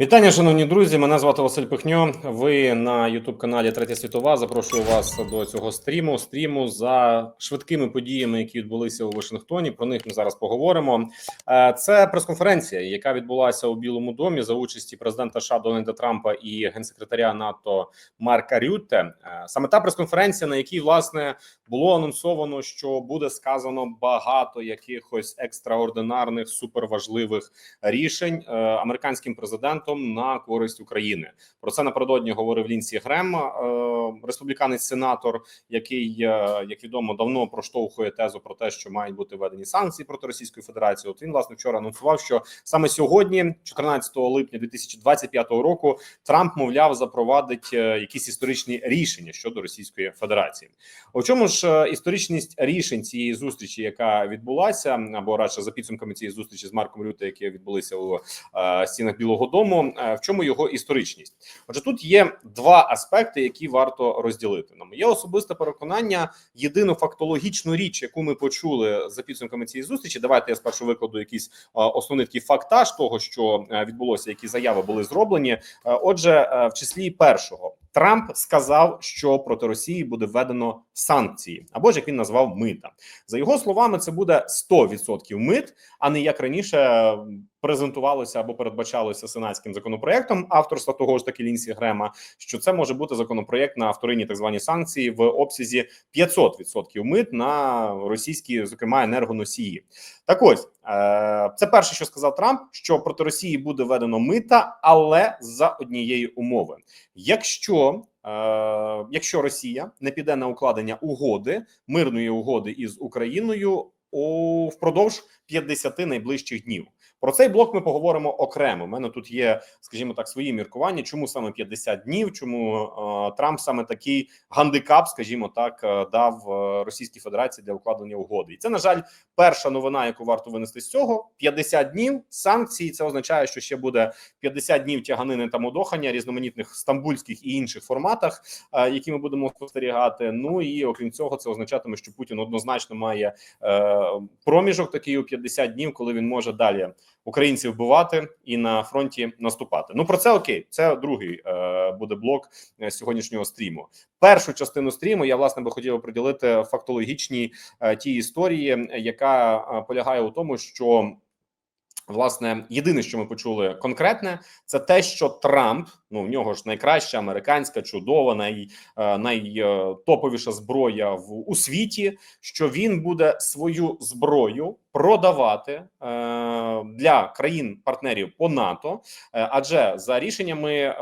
Вітання, шановні друзі. Мене звати Василь Пихньо. Ви на Ютуб каналі Третя світова. Запрошую вас до цього стріму. Стріму за швидкими подіями, які відбулися у Вашингтоні. Про них ми зараз поговоримо. Е, Це прес-конференція, яка відбулася у Білому домі за участі президента США Дональда Трампа і генсекретаря НАТО Марка Рютте. Е, Саме та прес-конференція, на якій власне було анонсовано, що буде сказано багато якихось екстраординарних суперважливих рішень е, американським президентом на користь України. Про це напередодні говорив Лінсі Грем, е, республіканець сенатор, який е, як відомо давно проштовхує тезу про те, що мають бути введені санкції проти Російської Федерації. От він власне вчора анонсував, що саме сьогодні, 14 липня 2025 року, Трамп мовляв запровадить е, якісь історичні рішення щодо Російської Федерації. У чому ж історичність рішень цієї зустрічі, яка відбулася, або радше за підсумками цієї зустрічі з Марком Рюте, які відбулися у стінах Білого Дому, е, в чому його історичність? Отже, тут є два аспекти, які варто розділити. На моє особисте переконання, єдину фактологічну річ, яку ми почули за підсумками цієї зустрічі. Давайте я спершу викладу якийсь е, основний такий фактаж того, що е, відбулося, які заяви були зроблені. Отже, в числі першого Трамп сказав, що проти Росії буде введено санкції, або ж як він назвав мита. За його словами, це буде 100% мит, а не як раніше презентувалося або передбачалося сенатським законопроектом авторства того ж таки Лінсі Грема, що це може бути законопроект на вторинні так звані санкції в обсязі 500% мит на російські, зокрема енергоносії. Так ось це перше, що сказав Трамп, що проти Росії буде введено мита, але за однієї умови, якщо е, якщо Росія не піде на укладення угоди мирної угоди із Україною у впродовж 50 найближчих днів. Про цей блок ми поговоримо окремо. У мене тут є, скажімо так, свої міркування. Чому саме 50 днів? Чому е, Трамп саме такий гандикап, скажімо так, е, дав е, Російській Федерації для укладення угоди? І це на жаль, перша новина, яку варто винести з цього: 50 днів санкцій. Це означає, що ще буде 50 днів тяганини та модохання різноманітних стамбульських і інших форматах, е, які ми будемо спостерігати. Ну і окрім цього, це означатиме, що Путін однозначно має е, проміжок такий у 50 днів, коли він може далі українців вбивати і на фронті наступати. Ну про це окей. Це другий е, буде блок е, сьогоднішнього стріму. Першу частину стріму я власне би хотів приділити фактологічній е, тій історії, яка е, полягає у тому, що. Власне, єдине, що ми почули конкретне, це те, що Трамп ну в нього ж найкраща американська, чудова, най, е, найтоповіша зброя в у світі. Що він буде свою зброю продавати е, для країн-партнерів по НАТО, е, адже за рішеннями е,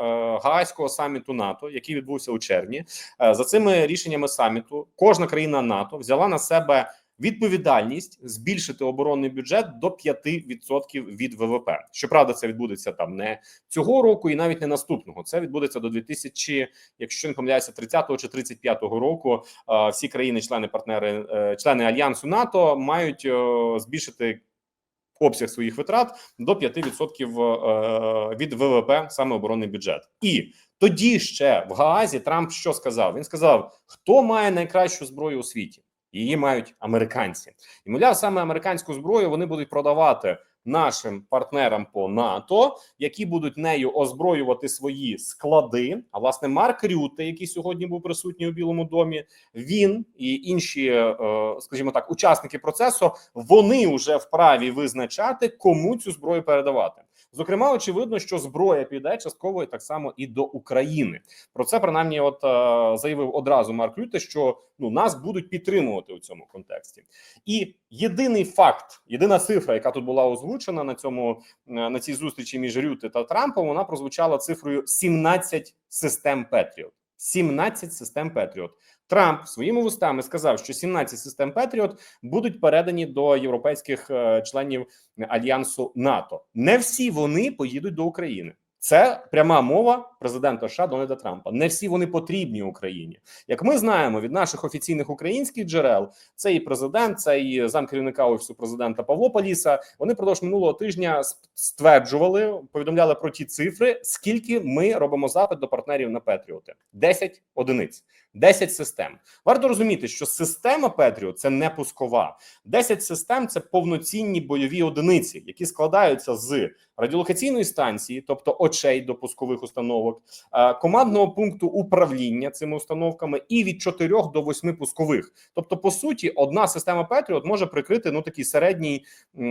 Гаазького саміту НАТО, який відбувся у червні, е, за цими рішеннями саміту, кожна країна НАТО взяла на себе відповідальність збільшити оборонний бюджет до 5% від ВВП. Щоправда, це відбудеться там не цього року, і навіть не наступного. Це відбудеться до 2000, якщо не помиляюся, 30-го чи 35-го року. Всі країни-члени партнери, е, члени альянсу НАТО мають е, збільшити. Обсяг своїх витрат до 5% е, від ВВП саме оборонний бюджет, і тоді ще в Гаазі Трамп що сказав? Він сказав: хто має найкращу зброю у світі? Її мають американці, і мовляв, саме американську зброю вони будуть продавати нашим партнерам по НАТО, які будуть нею озброювати свої склади. А власне Марк Рюте, який сьогодні був присутній у Білому домі, він і інші, е, скажімо так, учасники процесу, вони вже вправі визначати, кому цю зброю передавати. Зокрема, очевидно, що зброя піде частково і так само і до України. Про це принаймні, от е, заявив одразу Марк Рюте, що ну нас будуть підтримувати у цьому контексті. І єдиний факт, єдина цифра, яка тут була озвучена на цьому е, на цій зустрічі між Рюте та Трампом, вона прозвучала цифрою 17 систем Петріот. 17 систем Петріот. Трамп своїми вустами сказав, що 17 систем Петріот будуть передані до європейських е, членів альянсу НАТО. Не всі вони поїдуть до України. Це пряма мова президента США Дональда Трампа. Не всі вони потрібні Україні. Як ми знаємо від наших офіційних українських джерел, це і президент, це і замкерівника офісу президента Павло Паліса. Вони продовж минулого тижня стверджували, повідомляли про ті цифри, скільки ми робимо запит до партнерів на Петріоти: 10 одиниць. 10 систем. Варто розуміти, що система Петріот це не пускова. 10 систем це повноцінні бойові одиниці, які складаються з радіолокаційної станції, тобто очей до пускових установок, е, командного пункту управління цими установками, і від 4 до 8 пускових. Тобто, по суті, одна система Patriot може прикрити ну такий середній е,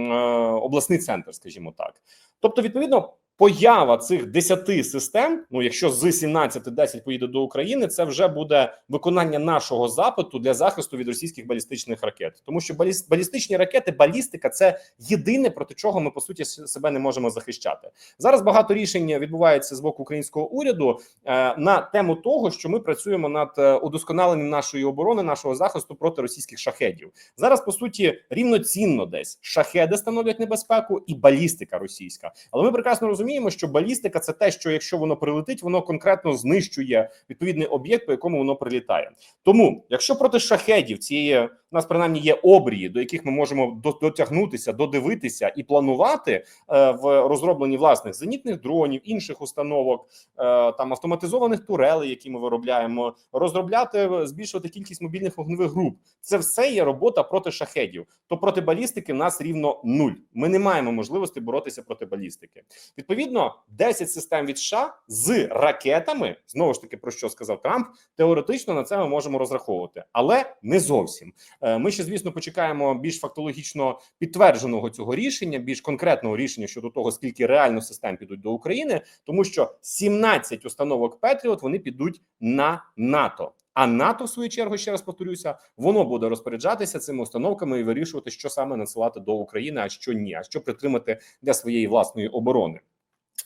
обласний центр, скажімо так. Тобто, відповідно. Поява цих 10 систем, ну якщо з 17 10 поїде до України, це вже буде виконання нашого запиту для захисту від російських балістичних ракет, тому що баліс- балістичні ракети, балістика це єдине проти чого ми по суті себе не можемо захищати. Зараз багато рішень відбувається з боку українського уряду е, на тему того, що ми працюємо над е, удосконаленням нашої оборони, нашого захисту проти російських шахедів. Зараз по суті рівноцінно десь шахеди становлять небезпеку і балістика російська. Але ми прекрасно розуміємо, що балістика це те, що якщо воно прилетить, воно конкретно знищує відповідний об'єкт, по якому воно прилітає. Тому, якщо проти шахедів цієї у нас принаймні є обрії, до яких ми можемо дотягнутися, додивитися і планувати е, в розробленні власних зенітних дронів, інших установок, е, там автоматизованих турелей, які ми виробляємо, розробляти, збільшувати кількість мобільних вогневих груп. Це все є робота проти шахедів. То проти балістики в нас рівно нуль. Ми не маємо можливості боротися проти балістики. Відповідно, 10 систем від США з ракетами, знову ж таки, про що сказав Трамп, теоретично на це ми можемо розраховувати, але не зовсім. Е, Ми ще, звісно, почекаємо більш фактологічно підтвердженого цього рішення, більш конкретного рішення щодо того, скільки реально систем підуть до України, тому що 17 установок Петріот вони підуть на НАТО. А НАТО, в свою чергу, ще раз повторюся, воно буде розпоряджатися цими установками і вирішувати, що саме надсилати до України, а що ні, а що притримати для своєї власної оборони.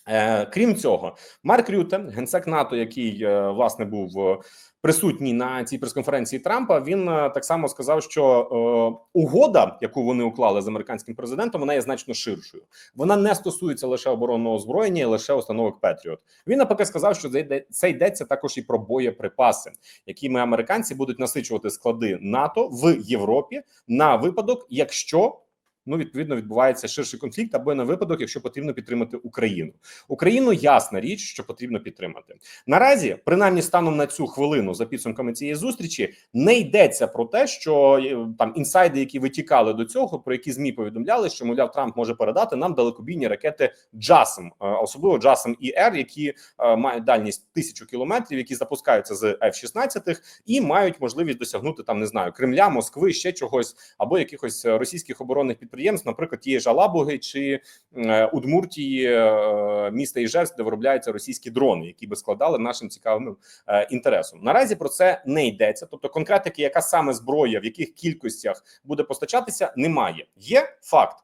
Е, крім цього, Марк Рюте, генсек НАТО, який е, власне був е, присутній на цій прес-конференції Трампа, він так само сказав, що угода, яку вони уклали з американським президентом, вона є значно ширшою. Вона не стосується лише оборонного озброєння, і лише установок Петріот. Він напаки сказав, що це йдеться також і про боєприпаси, якими американці будуть насичувати склади НАТО в Європі на випадок, якщо ну відповідно відбувається ширший конфлікт, або на випадок, якщо потрібно підтримати Україну. Україну ясна річ, що потрібно підтримати. Наразі, принаймні, станом на цю хвилину, за підсумками цієї зустрічі, не йдеться про те, що е, там інсайди, які витікали до цього, про які змі повідомляли, що мовляв Трамп може передати нам далекобійні ракети Джасом, е, особливо Джасом ІР, які е, мають дальність тисячу кілометрів, які запускаються з F-16 і мають можливість досягнути там, не знаю, Кремля, Москви, ще чогось або якихось російських оборонних підприємств, наприклад, тієї ж Алабуги чи е, Удмуртії, е, міста Іжевськ, де виробляються російські дрони, які би складали нашим цікавим е, інтересом. Наразі про це не йдеться. Тобто, конкретики, яка саме зброя, в яких кількостях буде постачатися, немає. Є факт.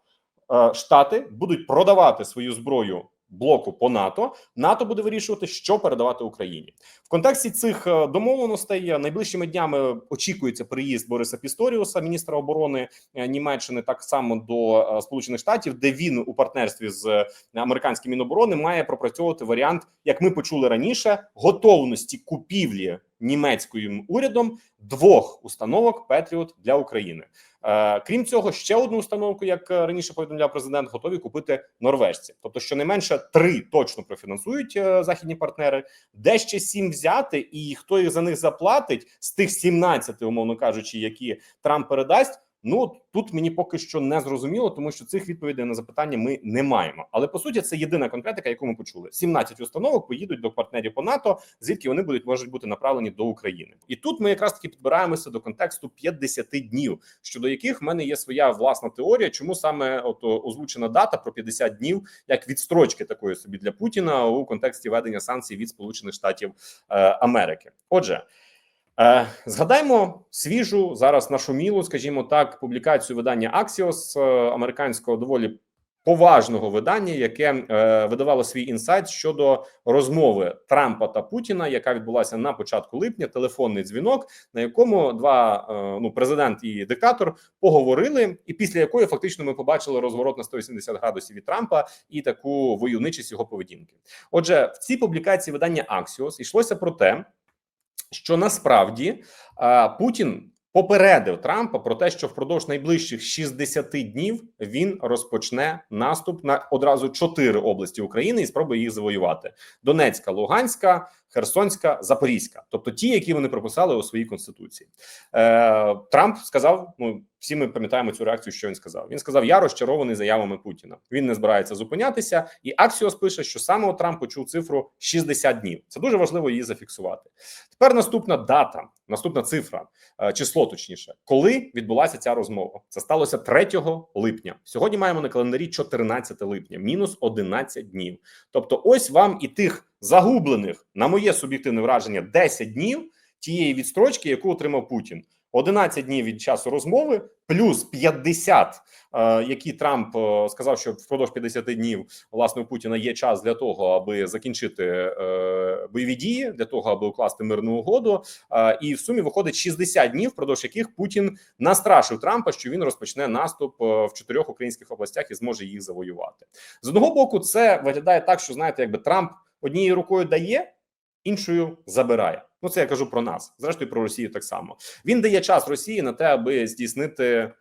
Штати будуть продавати свою зброю блоку по НАТО. НАТО буде вирішувати, що передавати Україні в контексті цих е, домовленостей. е, Найближчими днями очікується приїзд Бориса Пісторіуса, міністра оборони е, Німеччини, так само до Сполучених Штатів, де він у партнерстві з американським міноборони має пропрацьовувати варіант, як ми почули раніше, готовності купівлі німецьким урядом двох установок Петріот для України. Е, крім цього, ще одну установку, як е, раніше повідомляв президент, готові купити норвежці. Тобто, щонайменше три точно профінансують е, західні партнери, де ще сім взяти, і хто їх за них заплатить з тих 17, умовно кажучи, які Трамп передасть. Ну тут мені поки що не зрозуміло, тому що цих відповідей на запитання ми не маємо. Але по суті, це єдина конкретика, яку ми почули: 17 установок поїдуть до партнерів по НАТО, звідки вони будуть можуть бути направлені до України. І тут ми якраз таки підбираємося до контексту 50 днів, щодо яких в мене є своя власна теорія, чому саме от озвучена дата про 50 днів як відстрочки такої собі для Путіна у контексті ведення санкцій від Сполучених Штатів е, Америки. Отже. Е, Згадаймо свіжу зараз нашумілу, скажімо так, публікацію видання Axios, е, американського доволі поважного видання, яке е, видавало свій інсайт щодо розмови Трампа та Путіна, яка відбулася на початку липня. Телефонний дзвінок, на якому два ну президент і диктатор поговорили, і після якої фактично ми побачили розворот на 180 градусів від Трампа і таку войовничість його поведінки. Отже, в цій публікації видання Axios йшлося про те що насправді Путін попередив Трампа про те, що впродовж найближчих 60 днів він розпочне наступ на одразу чотири області України і спробує їх завоювати: Донецька, Луганська, Херсонська, Запорізька, тобто ті, які вони прописали у своїй конституції. Е, Трамп сказав: ну всі ми пам'ятаємо цю реакцію. Що він сказав? Він сказав: Я розчарований заявами Путіна. Він не збирається зупинятися. І Аксіос пише, що саме Трамп почув цифру 60 днів. Це дуже важливо її зафіксувати. Тепер наступна дата, наступна цифра, е, число точніше, коли відбулася ця розмова. Це сталося 3 липня. Сьогодні маємо на календарі 14 липня, мінус 11 днів. Тобто, ось вам і тих загублених, на моє суб'єктивне враження, 10 днів тієї відстрочки, яку отримав Путін. 11 днів від часу розмови, плюс 50, е, які Трамп е, сказав, що впродовж 50 днів власне у Путіна є час для того, аби закінчити е, бойові дії, для того, аби укласти мирну угоду. І в сумі виходить 60 днів, впродовж яких Путін настрашив Трампа, що він розпочне наступ в чотирьох українських областях і зможе їх завоювати. З одного боку, це виглядає так, що знаєте, якби Трамп однією рукою дає, іншою забирає. Ну це я кажу про нас. Зрештою, про Росію так само. Він дає час Росії на те, аби здійснити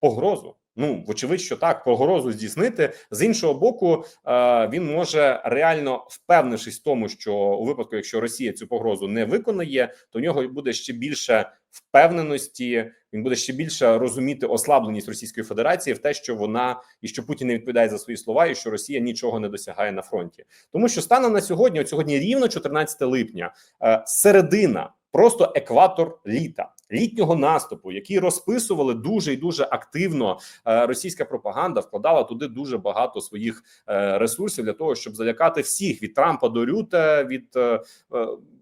погрозу. Ну, вочевидь, що так, погрозу здійснити з іншого боку, е, він може реально впевнившись в тому, що у випадку, якщо Росія цю погрозу не виконає, то в нього буде ще більше впевненості. Він буде ще більше розуміти ослабленість Російської Федерації в те, що вона і що Путін не відповідає за свої слова, і що Росія нічого не досягає на фронті, тому що станом на сьогодні, от сьогодні рівно 14 липня, е, середина. Просто екватор літа літнього наступу, який розписували дуже і дуже активно. Е, російська пропаганда вкладала туди дуже багато своїх е, ресурсів для того, щоб залякати всіх від Трампа до Рюте, від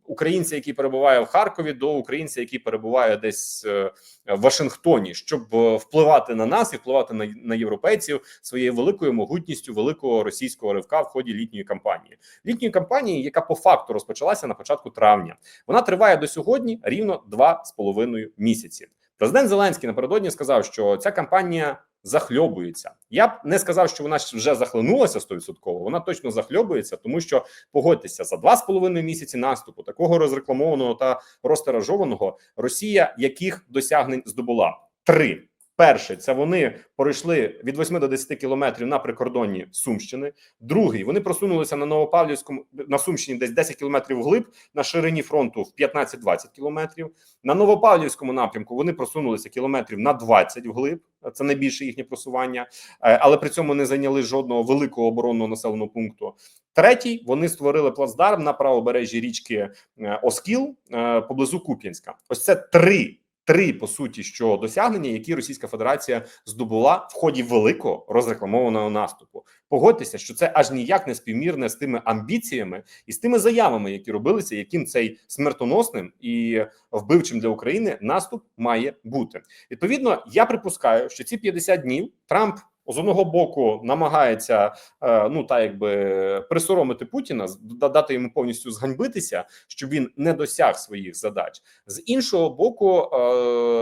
українця, який перебуває в Харкові, до українця, який перебуває десь е, в Вашингтоні, щоб е, впливати на нас і впливати на, на європейців своєю великою могутністю великого російського ривка в ході літньої кампанії, літньої кампанії, яка по факту розпочалася на початку травня. Вона триває до сьогодні рівно два з половиною місяці. Президент Зеленський напередодні сказав, що ця кампанія захльобується. Я б не сказав, що вона вже захлинулася 100%, Вона точно захльобується, тому що погодьтеся за два з половиною місяці наступу, такого розрекламованого та розтиражованого, Росія яких досягнень здобула три. Перший це вони пройшли від 8 до 10 кілометрів на прикордонні Сумщини. Другий вони просунулися на Новопавлівському на Сумщині, десь 10 кілометрів вглиб на ширині фронту в 15-20 кілометрів. На Новопавлівському напрямку вони просунулися кілометрів на 20 вглиб. Це найбільше їхнє просування, е, але при цьому не зайняли жодного великого оборонного населеного пункту. Третій вони створили плацдарм на правобережжі річки е, Оскіл е, поблизу Куп'янська. Ось це три три по суті, що досягнення, які Російська Федерація здобула в ході великого розрекламованого наступу. Погодьтеся, що це аж ніяк не співмірне з тими амбіціями і з тими заявами, які робилися, яким цей смертоносним і вбивчим для України наступ має бути. Відповідно, я припускаю, що ці 50 днів Трамп з одного боку намагається е, ну та якби присоромити Путіна, дати йому повністю зганьбитися, щоб він не досяг своїх задач. З іншого боку, е,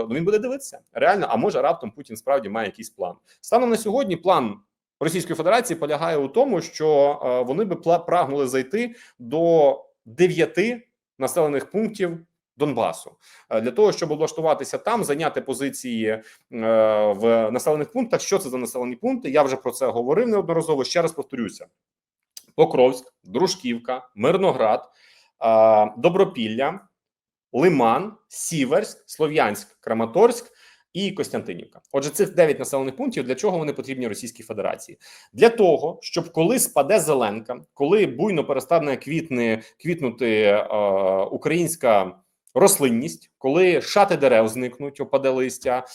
ну він буде дивитися реально. А може раптом Путін справді має якийсь план. Станом на сьогодні план. Російської Федерації полягає у тому, що е, вони би прагнули зайти до дев'яти населених пунктів Донбасу е, для того, щоб облаштуватися там, зайняти позиції е, в населених пунктах. Що це за населені пункти? Я вже про це говорив неодноразово. Ще раз повторюся: Покровськ, Дружківка, Мирноград, е, Добропілля, Лиман, Сіверськ, Слов'янськ, Краматорськ. І Костянтинівка. Отже, цих 9 населених пунктів для чого вони потрібні Російській Федерації? Для того, щоб коли спаде Зеленка, коли буйно перестане квітне квітнути е, українська рослинність, коли шати дерев зникнуть, опаде листя,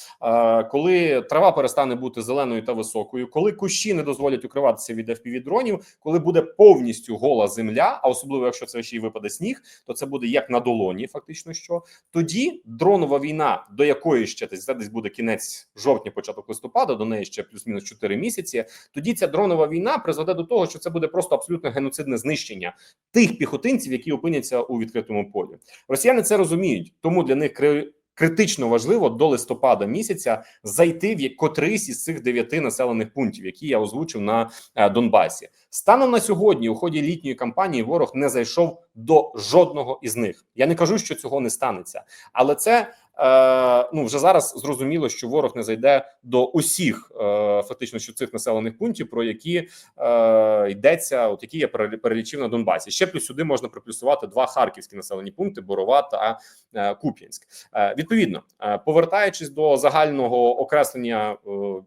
коли трава перестане бути зеленою та високою, коли кущі не дозволять укриватися від fpv дронів, коли буде повністю гола земля, а особливо якщо це ще й випаде сніг, то це буде як на долоні, фактично що тоді дронова війна, до якої ще десь десь буде кінець жовтня, початок листопада, до неї ще плюс-мінус 4 місяці. Тоді ця дронова війна призведе до того, що це буде просто абсолютно геноцидне знищення тих піхотинців, які опиняться у відкритому полі. Росіяни це розуміють, тому для них критично важливо до листопада місяця зайти в котрись із цих дев'яти населених пунктів, які я озвучив на е, Донбасі. Станом на сьогодні, у ході літньої кампанії, ворог не зайшов до жодного із них. Я не кажу, що цього не станеться, але це ну вже зараз зрозуміло, що ворог не зайде до усіх е, фактично що цих населених пунктів, про які е, йдеться, от які я перелі- перелічив на Донбасі. Ще плюс сюди можна приплюсувати два харківські населені пункти: Борова та е, Куп'янськ. Е, відповідно, е, повертаючись до загального окреслення е,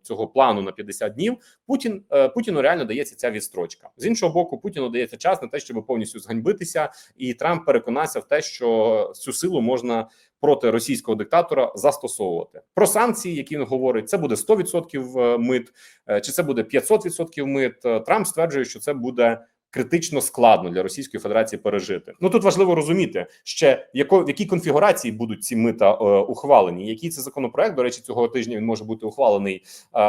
цього плану на 50 днів, Путін е, Путіну реально дається ця відстрочка. З іншого боку, Путіну дається час на те, щоб повністю зганьбитися, і Трамп переконався в те, що цю силу можна проти російського диктатора застосовувати. Про санкції, які він говорить, це буде 100% мит, е, чи це буде 500% мит. Е, Трамп стверджує, що це буде. Критично складно для Російської Федерації пережити. Ну тут важливо розуміти ще яко, в якій конфігурації будуть ці мита е, ухвалені. Який це законопроект? До речі, цього тижня він може бути ухвалений е,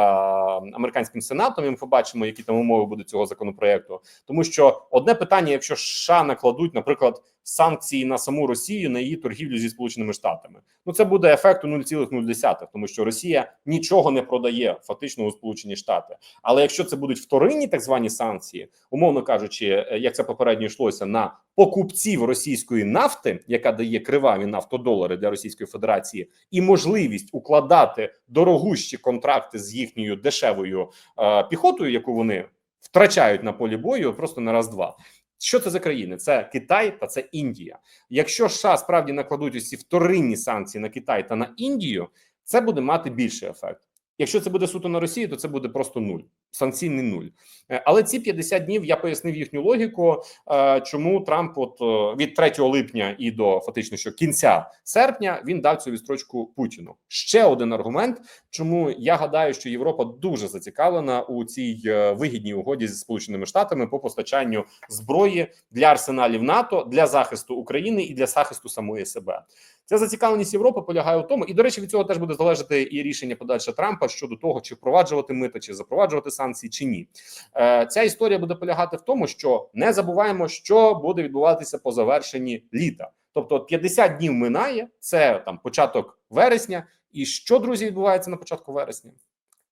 американським сенатом. І ми побачимо, які там умови будуть цього законопроекту. Тому що одне питання, якщо США накладуть, наприклад, санкції на саму Росію на її торгівлю зі Сполученими Штатами, ну це буде ефекту 0,0, тому що Росія нічого не продає фактично у Сполучені Штати. Але якщо це будуть вторинні так звані санкції, умовно кажучи, е, як це попередньо йшлося на покупців російської нафти, яка дає криваві нафтодолари для Російської Федерації, і можливість укладати дорогущі контракти з їхньою дешевою е, піхотою, яку вони втрачають на полі бою, просто на раз-два. Що це за країни? Це Китай та це Індія. Якщо США справді накладуть усі вторинні санкції на Китай та на Індію, це буде мати більший ефект. Якщо це буде суто на Росії, то це буде просто нуль, санкційний нуль. Е, Але ці 50 днів я пояснив їхню логіку, е, чому Трамп, от е, від 3 липня і до фактично що кінця серпня, він дав цю відстрочку Путіну. Ще один аргумент, чому я гадаю, що Європа дуже зацікавлена у цій вигідній угоді зі Сполученими Штатами по постачанню зброї для арсеналів НАТО для захисту України і для захисту самої себе. Ця зацікавленість Європи полягає у тому, і до речі, від цього теж буде залежати і рішення подальше Трампа щодо того, чи впроваджувати мита, чи запроваджувати санкції, чи ні. Е, Ця історія буде полягати в тому, що не забуваємо, що буде відбуватися по завершенні літа. Тобто, от 50 днів минає, це там початок вересня. І що друзі відбувається на початку вересня?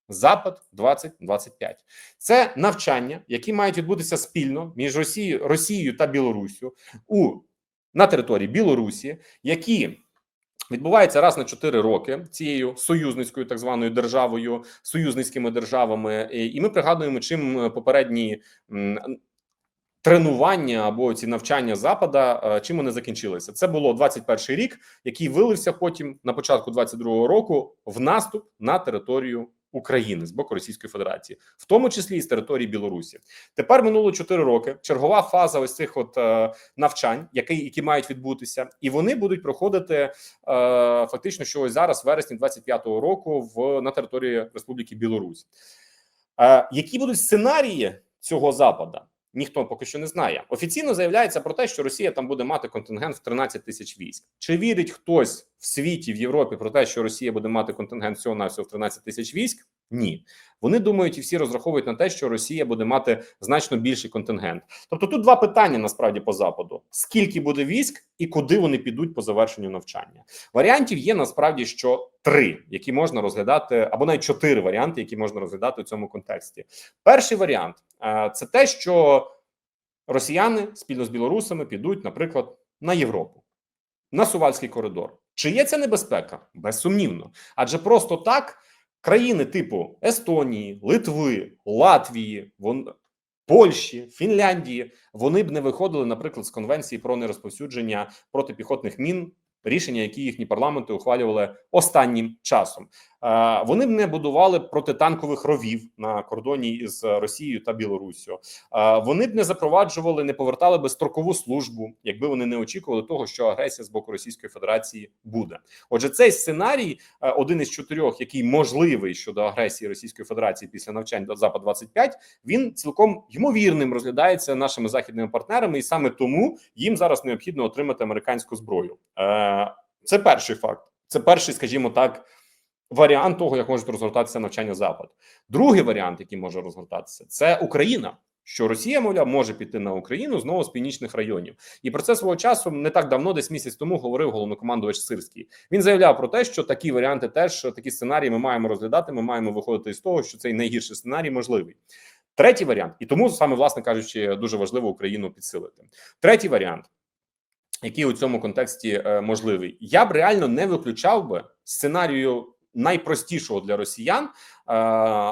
Запад 2025. Це навчання, які мають відбутися спільно між Росією, Росією та Білоруссю у на території Білорусі, які відбуваються раз на 4 роки цією союзницькою так званою державою, союзницькими державами. І ми пригадуємо, чим попередні тренування або ці навчання Запада, е, чим вони закінчилися. Це було 21 рік, який вилився потім на початку 22-го року в наступ на територію України з боку Російської Федерації, в тому числі і з території Білорусі. Тепер минуло 4 роки. Чергова фаза ось цих от е, навчань, які, які мають відбутися, і вони будуть проходити е, фактично, що ось зараз, вересні 25-го року, в на території Республіки Білорусь. Е, які будуть сценарії цього запада? Ніхто поки що не знає. Офіційно заявляється про те, що Росія там буде мати контингент в 13 тисяч військ. Чи вірить хтось в світі в Європі про те, що Росія буде мати контингент всього на всього в 13 тисяч військ? Ні, вони думають і всі розраховують на те, що Росія буде мати значно більший контингент. Тобто, тут два питання насправді по западу: скільки буде військ і куди вони підуть по завершенню навчання. Варіантів є насправді що три, які можна розглядати, або навіть чотири варіанти, які можна розглядати у цьому контексті. Перший варіант це те, що росіяни спільно з білорусами підуть, наприклад, на Європу, на Сувальський коридор. Чи є це небезпека? Безсумнівно, адже просто так країни типу Естонії, Литви, Латвії, вон. Польщі, Фінляндії вони б не виходили, наприклад, з конвенції про нерозповсюдження протипіхотних мін, рішення, які їхні парламенти ухвалювали останнім часом. Е, Вони не будували протитанкових ровів на кордоні з Росією та Білоруссю. Е, Вони б не запроваджували, не повертали би строкову службу, якби вони не очікували того, що агресія з боку Російської Федерації буде. Отже, цей сценарій, е, один із чотирьох, який можливий щодо агресії Російської Федерації після навчань до Запад 25 він цілком ймовірним розглядається нашими західними партнерами, і саме тому їм зараз необхідно отримати американську зброю. Це перший факт. Це перший, скажімо так. Варіант того, як можуть розгортатися навчання Запад. Другий варіант, який може розгортатися, це Україна. Що Росія, мовляв, може піти на Україну знову з північних районів, і про це свого часу не так давно, десь місяць тому, говорив головнокомандувач Сирський. Він заявляв про те, що такі варіанти, теж такі сценарії, ми маємо розглядати. Ми маємо виходити з того, що цей найгірший сценарій можливий. Третій варіант, і тому саме, власне кажучи, дуже важливо Україну підсилити. Третій варіант який у цьому контексті е, можливий. Я б реально не виключав би сценарію найпростішого для росіян, е,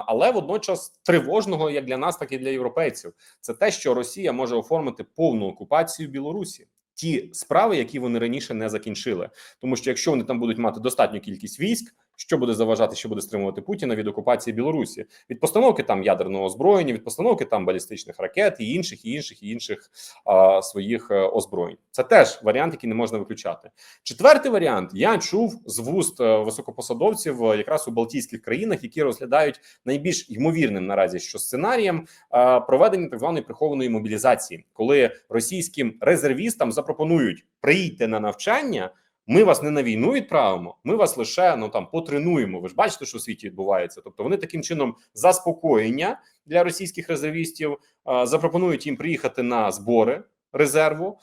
але водночас тривожного як для нас, так і для європейців. Це те, що Росія може оформити повну окупацію Білорусі. Ті справи, які вони раніше не закінчили, тому що якщо вони там будуть мати достатню кількість військ, що буде заважати, що буде стримувати Путіна від окупації Білорусі, від постановки там ядерного озброєння, від постановки там балістичних ракет і інших, і інших і інших а, своїх е, озброєнь. Це теж варіант, який не можна виключати. Четвертий варіант я чув з вуст е, високопосадовців е, якраз у Балтійських країнах, які розглядають найбільш ймовірним наразі що сценарієм е, проведення так званої прихованої мобілізації, коли російським резервістам запропонують прийти на навчання. Ми вас не на війну відправимо, ми вас лише ну там потренуємо. Ви ж бачите, що в світі відбувається. Тобто вони таким чином заспокоєння для російських резервістів запропонують їм приїхати на збори резерву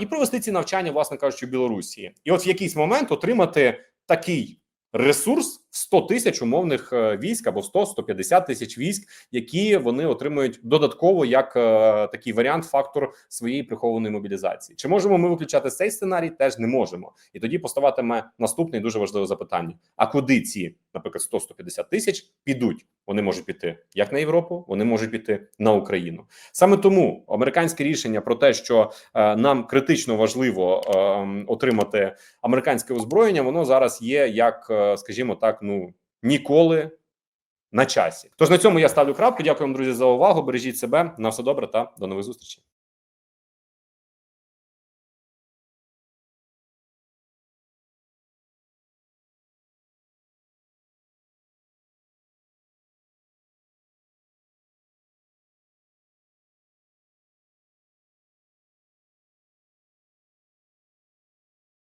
і провести ці навчання, власне кажучи, в Білорусі, і от в якийсь момент отримати такий ресурс в 100 тисяч умовних е, військ або 100-150 тисяч військ, які вони отримують додатково як е, такий варіант, фактор своєї прихованої мобілізації. Чи можемо ми виключати цей сценарій? Теж не можемо. І тоді поставатиме наступне дуже важливе запитання: а куди ці, наприклад, 100-150 тисяч підуть? Вони можуть піти як на Європу, вони можуть піти на Україну. Саме тому американське рішення про те, що е, нам критично важливо е, отримати американське озброєння, воно зараз є як, е, скажімо так, ну ніколи на часі. Тож на цьому я ставлю крапку. Дякую вам, друзі, за увагу. Бережіть себе на все добре та до нових зустрічей.